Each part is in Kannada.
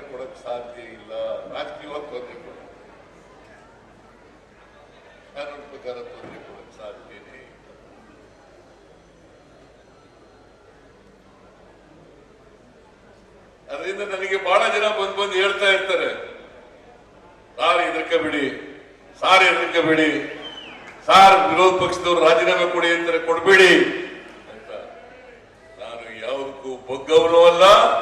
ಕೊಡಕ್ ಸಾಧ್ಯ ಇಲ್ಲ. ರಾಜಕೀಯವಾಗಿ ತೊಂದರೆ ಕೊಡ ಕಾನೂನು ಪ್ರಕಾರ ತೊಂದರೆ ಕೊಡಕ್ ಸಾಧ್ಯನೇ. ಅದರಿಂದ ನನಗೆ ಬಹಳ ಜನ ಬಂದ್ ಬಂದು ಹೇಳ್ತಾ ಇರ್ತಾರೆ. ಸಾರ್ ಇದಕ್ಕೆ ಬಿಡಿ. ಸಾರ್ ಬಿಡಿ. ಸಾರ್ ವಿರೋಧ ಪಕ್ಷದವ್ರು ರಾಜೀನಾಮೆ ಕೊಡಿ ಅಂತಾರೆ, ಕೊಡ್ಬೇಡಿ. ಅಂತ. ನಾನು ಯಾವುದಕ್ಕೂ ಬಗ್ಗವನು ಅಲ್ಲ.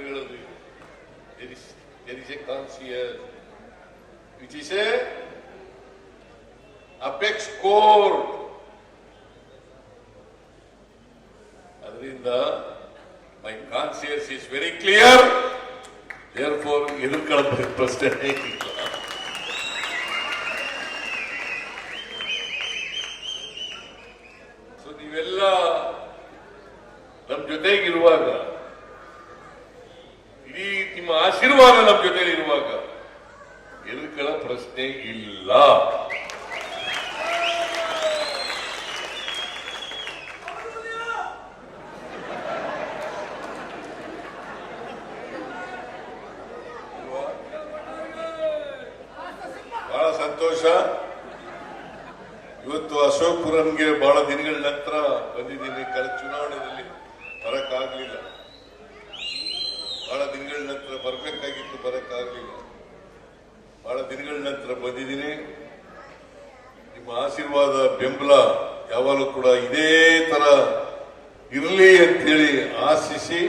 which is a apex core. ಅದರಿಂದ my conscious is very clear therefore ಎದುರ್ಕೊಳ್ಳೋದು ಪ್ರಶ್ನೆ ಸೊ ನೀವೆಲ್ಲ ನಮ್ಮ ಜೊತೆಗಿರುವಾಗ ಇಡೀ ನಿಮ್ಮ ಆಶೀರ್ವಾದ ನಮ್ಮ ಜೊತೆಲಿ ಇರುವಾಗ ಎದುರ್ಕೊಳ್ಳೋ ಪ್ರಶ್ನೆ ಇಲ್ಲ? ಬಹಳ ಸಂತೋಷ. ಇವತ್ತು ಅಶೋಕ್ ಪುರಂಗೆ ಬಹಳ ದಿನಗಳ ನಂತರ ಬಂದಿದ್ದೀನಿ. ಕಳೆದ ಚುನಾವಣೆಯಲ್ಲಿ ಬರಕ್ಕಾಗ್ಲಿಲ್ಲ ಬಹಳ ದಿನಗಳ ನಂತರ ಬರ್ಬೇಕಾಗಿತ್ತು ಬರಕ್ಕಾಗ್ಲಿಲ್ಲ ಬಹಳ ನಂತರ ಬಂದಿದ್ದೀನಿ. ನಿಮ್ಮ ಆಶೀರ್ವಾದ, ಬೆಂಬಲ ಯಾವಾಗಲೂ ಕೂಡ ಇದೇ ತರ ಇರಲಿ ಅಂತೇಳಿ ಆಶಿಸಿ.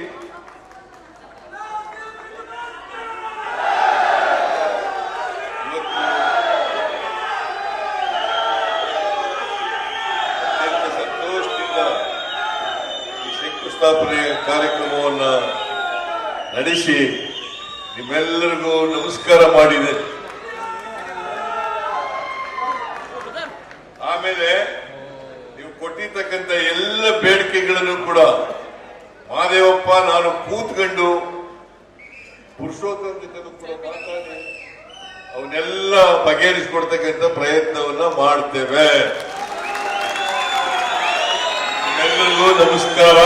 ಶಂಕುಸ್ಥಾಪನೆ ಕಾರ್ಯಕ್ರಮವನ್ನ ನಡೆಸಿ ನಿಮ್ಮೆಲ್ಲರಿಗೂ ನಮಸ್ಕಾರ ಮಾಡಿದೆ. ಆಮೇಲೆ ನೀವು ಕೊಟ್ಟಿರ್ತಕ್ಕಂಥ ಎಲ್ಲ ಬೇಡಿಕೆಗಳನ್ನು ಕೂಡ ಮಹಾದೇವಪ್ಪ ನಾನು ಕೂತ್ಕೊಂಡು ಪುರುಷೋತ್ತಮ ಜೊತೆ ಕೂಡ ಮಾತಾಡಿ ಅವನ್ನೆಲ್ಲ ಬಗೆಹರಿಸಿಕೊಡ್ತಕ್ಕಂಥ ಪ್ರಯತ್ನವನ್ನ ಮಾಡ್ತೇವೆ. ಎಲ್ಲರಿಗೂ ನಮಸ್ಕಾರ.